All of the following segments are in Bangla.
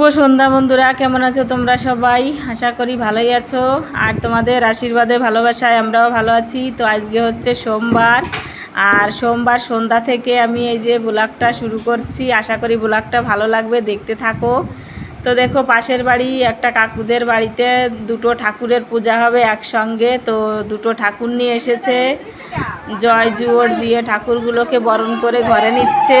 শুভ সন্ধ্যা বন্ধুরা, কেমন আছো তোমরা সবাই? আশা করি ভালোই আছো। আর তোমাদের আশীর্বাদে, ভালোবাসায় আমরাও ভালো আছি। তো আজকে হচ্ছে সোমবার। আর সোমবার সন্ধ্যা থেকে আমি এই যে ব্লগটা শুরু করছি, আশা করি ব্লগটা ভালো লাগবে, দেখতে থাকো। তো দেখো, পাশের বাড়ি একটা কাকুদের বাড়িতে দুটো ঠাকুরের পূজা হবে একসঙ্গে। তো দুটো ঠাকুর নিয়ে এসেছে। জয় জুয়োর দিয়ে ঠাকুরগুলোকে বরণ করে ঘরে নিচ্ছে।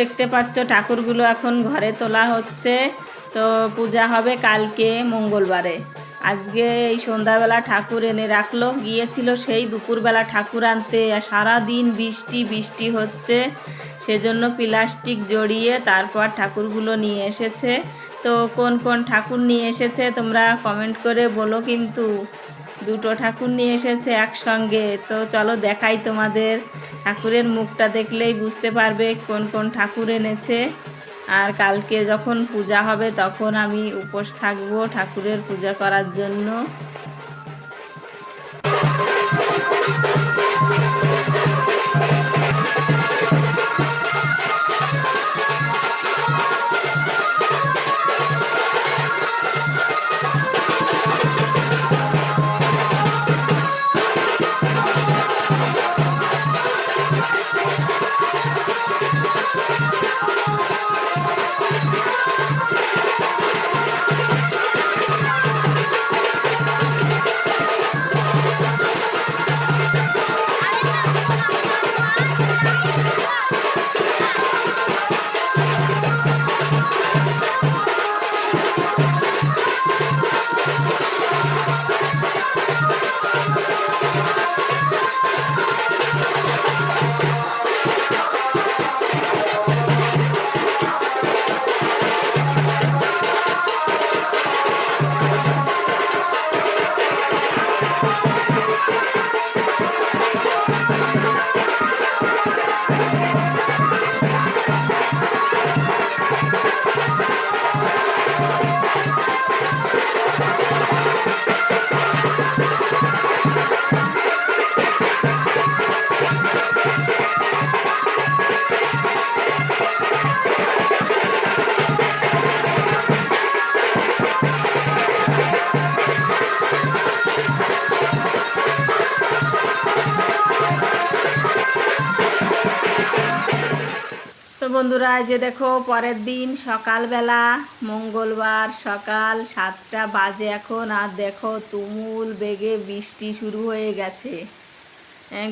দেখতে পাচ্ছ, ঠাকুরগুলো এখন ঘরে তোলা হচ্ছে। তো পূজা হবে কালকে মঙ্গলবারে। আজকে এই সন্ধ্যাবেলা ঠাকুর এনে রাখল। গিয়েছিল সেই দুপুরবেলা ঠাকুর আনতে। আর সারাদিন বৃষ্টি বৃষ্টি হচ্ছে। সেজন্য প্লাস্টিক জড়িয়ে তারপর ঠাকুরগুলো নিয়ে এসেছে। তো কোন কোন ঠাকুর নিয়ে এসেছে তোমরা কমেন্ট করে বলো কিন্তু। দুটো ঠাকুর নিয়ে এসেছে একসঙ্গে। তো চলো দেখাই তোমাদের। ঠাকুরের মুখটা দেখলেই বুঝতে পারবে কোন কোন ঠাকুর এনেছে। আর কালকে যখন পূজা হবে তখন আমি উপোস থাকব ঠাকুরের পূজা করার জন্য। যে দেখো, পরের দিন সকালবেলা, মঙ্গলবার সকাল সাতটা বাজে এখন। আর দেখো, তুমুল বেগে বৃষ্টি শুরু হয়ে গেছে।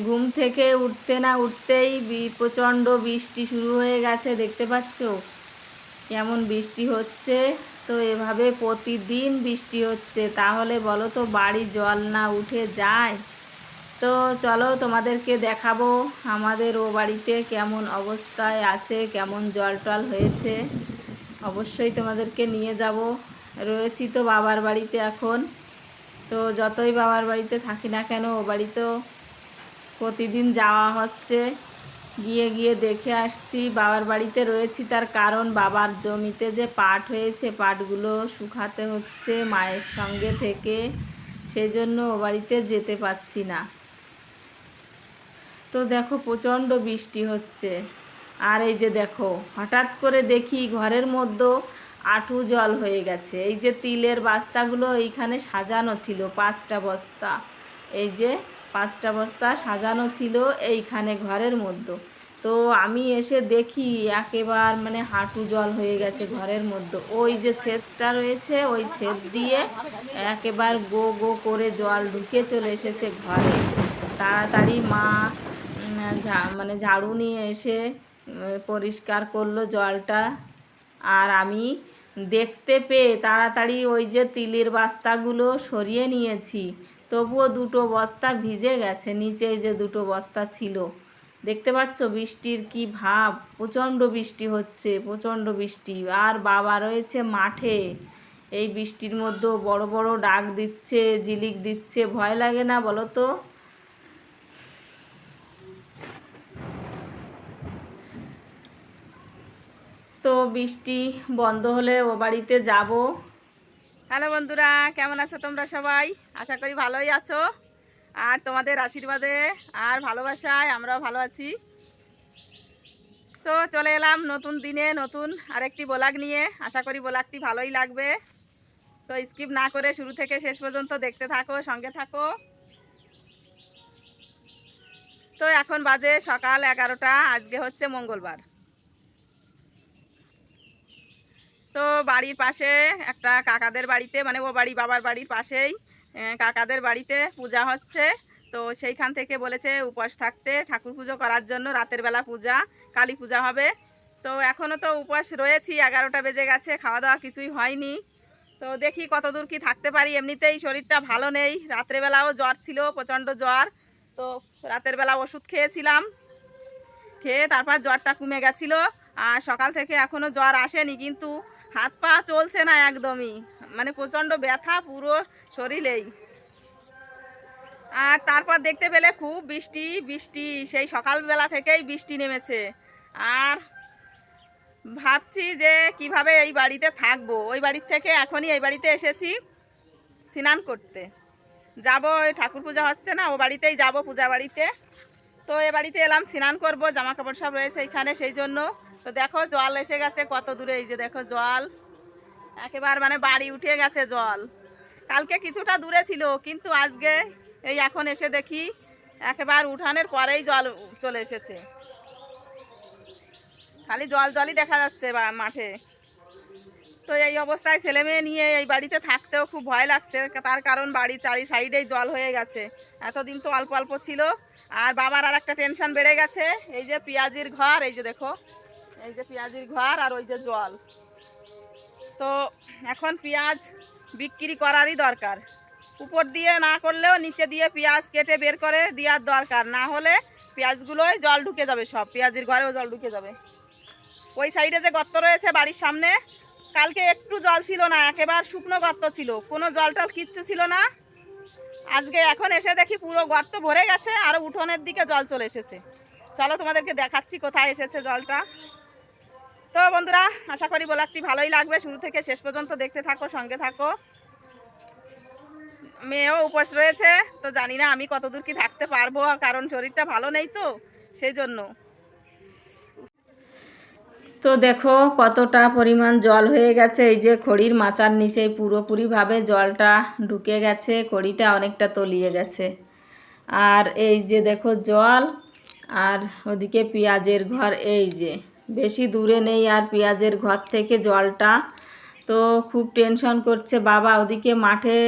ঘুম থেকে উঠতে না উঠতেই প্রচণ্ড বৃষ্টি শুরু হয়ে গেছে, দেখতে পাচ্ছ? কেমন বৃষ্টি হচ্ছে? তো এভাবে প্রতিদিন বৃষ্টি হচ্ছে। তাহলে বলো তো, বাড়ি জল না উঠে যায়? তো চলো তোমাদেরকে দেখাবো আমাদের ও বাড়িতে কেমন অবস্থায় আছে, কেমন জল টল হয়েছে। অবশ্যই তোমাদেরকে নিয়ে যাব। রয়েছি তো বাবার বাড়িতে এখন। তো যতই বাবার বাড়িতে থাকি না কেন, ও বাড়িতেও প্রতিদিন যাওয়া হচ্ছে। গিয়ে গিয়ে দেখে আসছি, বাবার বাড়িতে রয়েছি তার কারণ, বাবার জমিতে যে পাট হয়েছে, পাটগুলো শুকাতে হচ্ছে মায়ের সঙ্গে থেকে। সেই জন্য ও বাড়িতে যেতে পারছি না। তো দেখো প্রচণ্ড বৃষ্টি হচ্ছে। আর এই যে দেখো, হঠাৎ করে দেখি ঘরের মধ্যে আঁঠু জল হয়ে গেছে। এই যে তিলের বস্তাগুলো এইখানে সাজানো ছিল, পাঁচটা বস্তা। এই যে পাঁচটা বস্তা সাজানো ছিল এইখানে ঘরের মধ্যে। তো আমি এসে দেখি একেবার মানে হাঁটু জল হয়ে গেছে ঘরের মধ্যে। ওই যে ছেদটা রয়েছে, ওই ছেদ দিয়ে একেবার গো গো করে জল ঢুকে চলে এসেছে ঘরে। তাড়াতাড়ি মা মানে ঝাড়ু নিয়ে এসে পরিষ্কার করল জলটা। আর আমি দেখতে পেয়ে তাড়াতাড়ি ওই যে তিলের বস্তাগুলো সরিয়ে নিয়েছি। তবুও দুটো বস্তা ভিজে গেছে, নিচে যে দুটো বস্তা ছিল। দেখতে পাচ্ছ বৃষ্টির কি ভাব, প্রচণ্ড বৃষ্টি হচ্ছে, প্রচণ্ড বৃষ্টি। আর বাবা রয়েছে মাঠে। এই বৃষ্টির মধ্যে বড় বড় ডাক দিচ্ছে, জিলিক দিচ্ছে, ভয় লাগে না বলো তো? তো বৃষ্টি বন্ধ হলে ও বাড়িতে যাব। হ্যালো বন্ধুরা, কেমন আছো তোমরা সবাই? আশা করি ভালোই আছো। আর তোমাদের আশীর্বাদে আর ভালোবাসায় আমরাও ভালো আছি। তো চলে এলাম নতুন দিনে, নতুন আরেকটি ব্লগ নিয়ে। আশা করি ব্লগটি ভালোই লাগবে। তো স্কিপ না করে শুরু থেকে শেষ পর্যন্ত দেখতে থাকো, সঙ্গে থাকো। তো এখন বাজে সকাল এগারোটা, আজকে হচ্ছে মঙ্গলবার। তো বাড়ির পাশে একটা কাকাদের বাড়িতে মানে ও বাড়ি বাবার বাড়ির পাশেই কাকাদের বাড়িতে পূজা হচ্ছে। তো সেইখান থেকে বলেছে উপোস থাকতে, ঠাকুর পুজো করার জন্য রাতের বেলা পূজা, কালী পূজা হবে। তো এখনও তো উপোস রয়েছি, এগারোটা বেজে গেছে খাওয়া দাওয়া কিছুই হয়নি। তো দেখি কত দূর কি থাকতে পারি। এমনিতেই শরীরটা ভালো নেই। রাত্রেবেলাও জ্বর ছিল, প্রচণ্ড জ্বর। তো রাতের বেলা ওষুধ খেয়েছিলাম। খেয়ে তারপর জ্বরটা কমে গেছিল। আর সকাল থেকে এখনও জ্বর আসেনি কিন্তু হাত পা চলছে না একদমই। মানে প্রচণ্ড ব্যথা পুরো শরীরেই। আর তারপর দেখতে পেলে খুব বৃষ্টি বৃষ্টি, সেই সকালবেলা থেকেই বৃষ্টি নেমেছে। আর ভাবছি যে কীভাবে এই বাড়িতে থাকব। ওই বাড়ির থেকে এখনই এই বাড়িতে এসেছি স্নান করতে। যাব, ওই ঠাকুর পূজা হচ্ছে না, ও বাড়িতেই যাব পূজা বাড়িতে। তো এ বাড়িতে এলাম, স্নান করব জামা কাপড় সব রয়েছে এখানে সেই জন্য। তো দেখো জল এসে গেছে, কত দূরে, এই যে দেখো জল। একেবারে মানে বাড়ি উঠে গেছে জল। কালকে কিছুটা দূরে ছিল, কিন্তু আজকে এই এখন এসে দেখি একেবারে উঠানের পরেই জল চলে এসেছে। খালি জল জলই দেখা যাচ্ছে মাঠে। তো এই অবস্থায় ছেলে মেয়ে নিয়ে এই বাড়িতে থাকতেও খুব ভয় লাগছে, তার কারণ বাড়ি চারি সাইডেই জল হয়ে গেছে। এতদিন তো অল্প অল্প ছিল, আর বাবার আর একটা টেনশন বেড়ে গেছে, এই যে পেঁয়াজির ঘর, এই যে দেখো। এই যে পেঁয়াজির ঘর আর ওই যে জল। তো এখন পেঁয়াজ বিক্রি করারই দরকার। উপর দিয়ে না করলেও নিচে দিয়ে পেঁয়াজ কেটে বের করে দেওয়ার দরকার। না হলে পেঁয়াজগুলোই জল ঢুকে যাবে সব, পেঁয়াজির ঘরেও জল ঢুকে যাবে। ওই সাইডে যে গর্ত রয়েছে বাড়ির সামনে, কালকে একটু জল ছিল না, একেবারে শুকনো গর্ত ছিল। কোনো জল টল কিচ্ছু ছিল না। আজকে এখন এসে দেখি পুরো গর্ত ভরে গেছে, আর উঠোনের দিকে জল চলে এসেছে। চলো তোমাদেরকে দেখাচ্ছি কোথায় এসেছে জলটা। তো বন্ধুরা, আশা করি ব্লগটি ভালোই লাগবে। শুরু থেকে শেষ পর্যন্ত দেখতে থাকো, সঙ্গে থাকো। মেয়েও উপোস রয়েছে, তো জানি না আমি কতদূর কি থাকতে পারব, কারণ শরীরটা ভালো নেই তো সেই জন্য তো দেখো কতটা পরিমাণ জল হয়ে গেছে, এই যে খড়ির মাচার নিচে পুরোপুরিভাবে জলটা ঢুকে গেছে, খড়িটা অনেকটা তলিয়ে গেছে। আর এই যে দেখো জল, আর ওদিকে পেঁয়াজের ঘর, এই যে। বেশি দূরে নেই আর পেঁয়াজের ঘর থেকে জলটা। তো খুব টেনশন করছে বাবা, ওদিকে মাঠে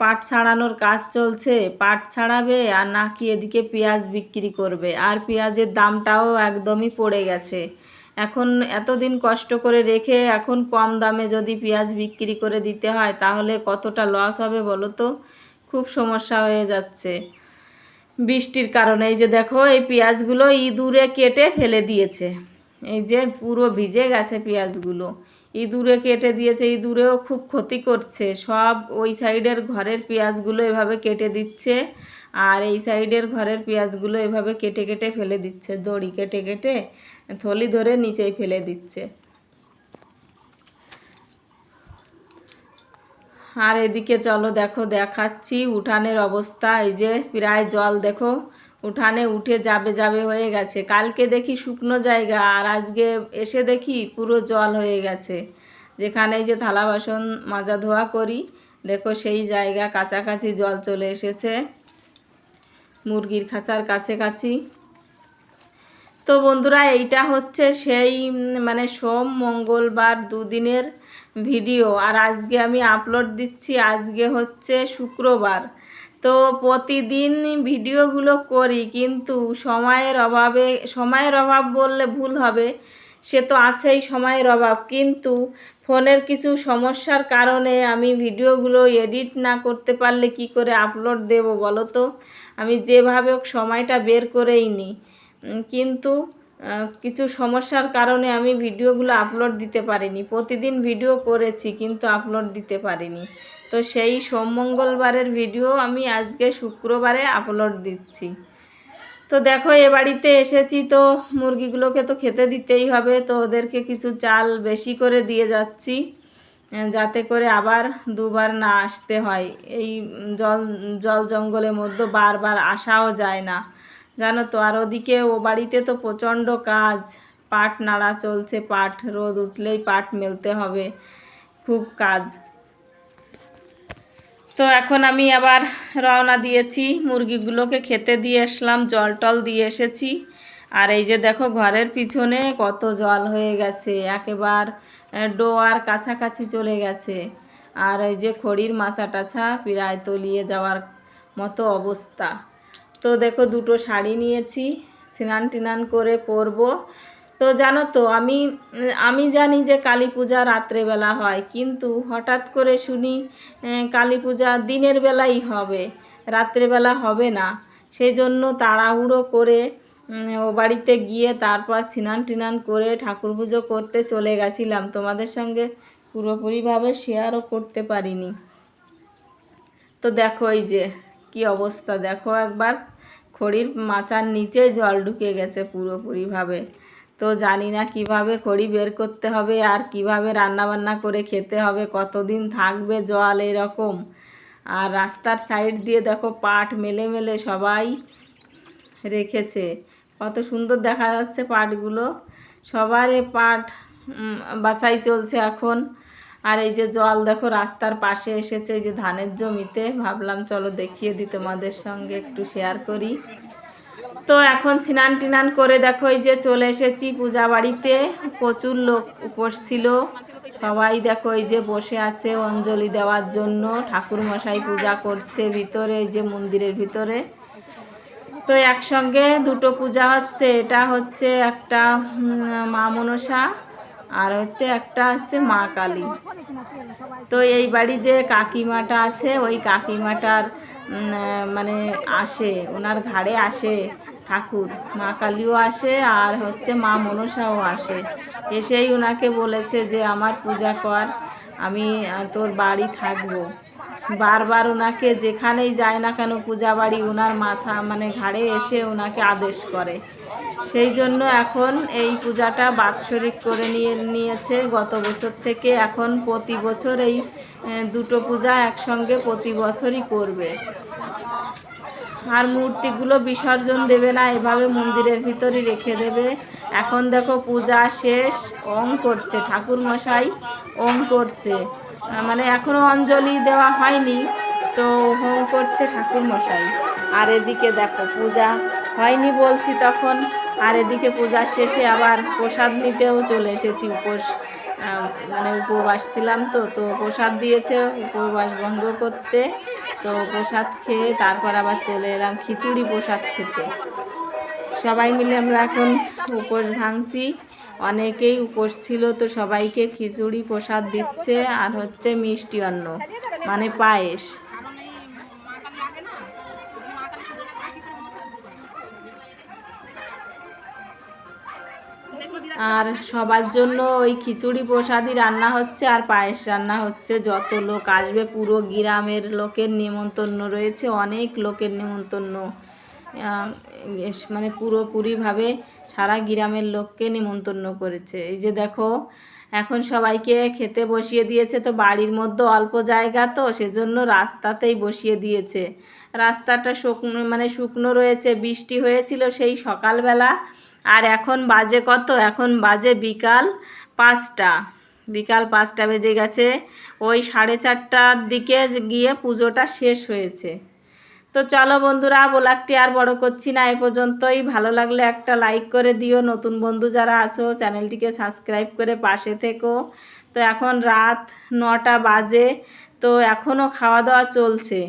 পাট ছাড়ানোর কাজ চলছে, পাট ছাড়াবে আর নাকি এদিকে পেঁয়াজ বিক্রি করবে। আর পেঁয়াজের দামটাও একদমই পড়ে গেছে। এখন এতদিন কষ্ট করে রেখে এখন কম দামে যদি পেঁয়াজ বিক্রি করে দিতে হয়, তাহলে কতটা লস হবে বলো তো? খুব সমস্যা হয়ে যাচ্ছে। বৃষ্টির কারণে এই যে দেখো, এই পেঁয়াজগুলো ইঁদুরে কেটে ফেলে দিয়েছে। এই যে পুরো ভিজে গেছে পেঁয়াজগুলো। ইঁদুরে কেটে দিয়েছে, ইঁদুরেও খুব ক্ষতি করছে। সব ওই সাইডের ঘরের পেঁয়াজগুলো এভাবে কেটে দিচ্ছে আর এই সাইডের ঘরের পেঁয়াজগুলো এভাবে কেটে কেটে ফেলে দিচ্ছে। দড়ি কেটে কেটে থলি ধরে নিচেই ফেলে দিচ্ছে। আর এদিকে চলো দেখো, দেখাচ্ছি উঠানের অবস্থা। এই যে প্রায় জল, দেখো উঠানে উঠে যাবে যাবে হয়ে গেছে। কালকে দেখি শুকনো জায়গা আর আজকে এসে দেখি পুরো জল হয়ে গেছে। যেখানে যে থালা বাসন মাজা ধোয়া করি, দেখো সেই জায়গা কাছাকাছি জল চলে এসেছে। মুরগির খাঁচার কাছাকাছি। তো বন্ধুরা, এইটা হচ্ছে সেই মানে সোম, মঙ্গলবার দুদিনের ভিডিও। আর আজকে আমি আপলোড দিচ্ছি, আজকে হচ্ছে শুক্রবার। তো প্রতিদিন ভিডিওগুলো করি, কিন্তু সময়ের অভাবে, সময়ের অভাব বললে ভুল হবে, সে তো আছেই সময়ের অভাব। কিন্তু ফোনের কিছু সমস্যার কারণে আমি ভিডিওগুলো এডিট না করতে পারলে কি করে আপলোড দেব বলো তো? আমি যেভাবে সময়টা বের করেই নিই কিন্তু কিছু সমস্যার কারণে আমি ভিডিওগুলো আপলোড দিতে পারিনি। প্রতিদিন ভিডিও করেছি, কিন্তু আপলোড দিতে পারিনি। তো সেই সোম মঙ্গলবারের ভিডিও আমি আজকে শুক্রবারে আপলোড দিচ্ছি। তো দেখো, এ বাড়িতে এসেছি তো মুরগিগুলোকে তো খেতে দিতেই হবে, তো ওদেরকে কিছু চাল বেশি করে দিয়ে যাচ্ছি যাতে করে আবার দুবার না আসতে হয়। এই জল জল জঙ্গলের মধ্যে বারবার আসাও যায় না। জানো তো, আর ওদিকে ও বাড়িতে তো প্রচণ্ড কাজ, পাট নাড়া চলছে, পাট রোদ উঠলেই পাট মেলতে হবে, খুব কাজ। তো এখন আমি আবার রওনা দিয়েছি, মুরগিগুলোকে খেতে দিয়ে আসলাম, জল টল দিয়ে এসেছি। আর এই যে দেখো ঘরের পিছনে কত জল হয়ে গেছে, একেবার ডোয়ার কাছাকাছি চলে গেছে। আর এই যে খড়ির মাছা টাছা প্রায় তলিয়ে যাওয়ার মতো অবস্থা। তো দেখো দুটো শাড়ি নিয়েছি স্নান টিনান করে পরবো। তো জানো তো, আমি আমি জানি যে কালী পূজা রাত্রেবেলা হয়, কিন্তু হঠাৎ করে শুনি কালী পূজা দিনের বেলাই হবে, রাত্রেবেলা হবে না। সেই জন্য তাড়াহুড়ো করে ও বাড়িতে গিয়ে তারপর ছিনান টিনান করে ঠাকুর পুজো করতে চলে গেছিলাম। তোমাদের সঙ্গে পুরোপুরিভাবে শেয়ারও করতে পারিনি। তো দেখো এই যে, কি অবস্থা। দেখো একবার খড়ির মাচার নিচে জল ঢুকে গেছে পুরোপুরিভাবে। তো জানি না কীভাবে খড়ি বের করতে হবে আর কীভাবে রান্না বান্না করে খেতে হবে, কতদিন থাকবে জল এরকম। আর রাস্তার সাইড দিয়ে দেখো পাট মেলে মেলে সবাই রেখেছে। কত সুন্দর দেখা যাচ্ছে পাটগুলো। সবার এ পাট বাসাই চলছে এখন। আর এই যে জল দেখো রাস্তার পাশে এসেছে, এই যে ধানের জমিতে। ভাবলাম চলো দেখিয়ে দিই তোমাদের সঙ্গে, একটু শেয়ার করি। তো এখন স্নান টিনান করে দেখো, এই যে চলে এসেছি পূজা বাড়িতে। প্রচুর লোক উপোস ছিল। সবাই দেখো, এই যে বসে আছে অঞ্জলি দেওয়ার জন্য। ঠাকুর মশাই পূজা করছে ভিতরে, এই যে মন্দিরের ভিতরে। তো একসঙ্গে দুটো পূজা হচ্ছে। এটা হচ্ছে একটা মা মনসা, আর হচ্ছে একটা হচ্ছে মা কালী। তো এই বাড়ি যে কাকিমাটা আছে, ওই কাকিমাটার মানে আসে, ওনার ঘাড়ে আসে। ঠাকুর। মা কালীও আসে আর হচ্ছে মা মনসাও আসে। এসেই ওনাকে বলেছে যে, আমার পূজা কর, আমি তোর বাড়ি থাকব। বারবার ওনাকে যেখানেই যায় না কেন পূজা বাড়ি ওনার মাথা মানে ঘাড়ে এসে ওনাকে আদেশ করে। সেই জন্য এখন এই পূজাটা বাৎসরিক করে নিয়ে, নিয়েছে। গত বছর থেকে এখন প্রতি বছর এই দুটো পূজা একসঙ্গে প্রতি বছরই করবে। আর মূর্তিগুলো বিসর্জন দেবে না, এভাবে মন্দিরের ভিতরই রেখে দেবে। এখন দেখো পূজা শেষ ওং করছে ঠাকুর মশাই ওং করছে মানে এখনও অঞ্জলি দেওয়া হয়নি, তো হোম করছে ঠাকুর মশাই আর এদিকে দেখো পূজা হয়নি বলছি তখন, আর এদিকে পূজা শেষে আবার প্রসাদ নিতেও চলে এসেছি উপোস মানে উপবাস ছিলাম তো তো প্রসাদ দিয়েছে উপবাস ভঙ্গ করতে। তো প্রসাদ খেয়ে তারপর আবার চলে এলাম খিচুড়ি প্রসাদ খেতে। সবাই মিলে আমরা এখন উপোস ভাঙছি। অনেকেই উপোস ছিল তো সবাইকে খিচুড়ি প্রসাদ দিচ্ছে আর হচ্ছে মিষ্টি অন্ন মানে পায়েস। সবার জন্য ওই খিচুড়ি প্রসাদই রান্না হচ্ছে আর পায়েস রান্না হচ্ছে। যত লোক আসবে, পুরো গ্রামের লোকের নেমন্তন্ন রয়েছে, অনেক লোকের নেমন্তন্ন মানে পুরোপুরিভাবে সারা গ্রামের লোককে নেমন্তন্ন করেছে। এই যে দেখো, এখন সবাইকে খেতে বসিয়ে দিয়েছে, তো বাড়ির মধ্যে অল্প জায়গা তো, সেজন্য রাস্তাতেই বসিয়ে দিয়েছে। রাস্তাটা শুকনো মানে শুকনো রয়েছে, বৃষ্টি হয়েছিল সেই সকালবেলা। আর এখন বাজে কত? এখন বাজে বিকাল পাঁচটা। বিকাল পাঁচটা বেজে গেছে। ওই সাড়ে চারটার দিকে গিয়ে পুজোটা শেষ হয়েছে। তো চলো বন্ধুরা, ব্লগটি আর বড় করছি না, এ পর্যন্তই। ভালো লাগলে একটা লাইক করে দিও। নতুন বন্ধু যারা আছো, চ্যানেলটিকে সাবস্ক্রাইব করে পাশে থেকো। তো এখন রাত নটা বাজে। তো এখনও খাওয়া দাওয়া চলছে।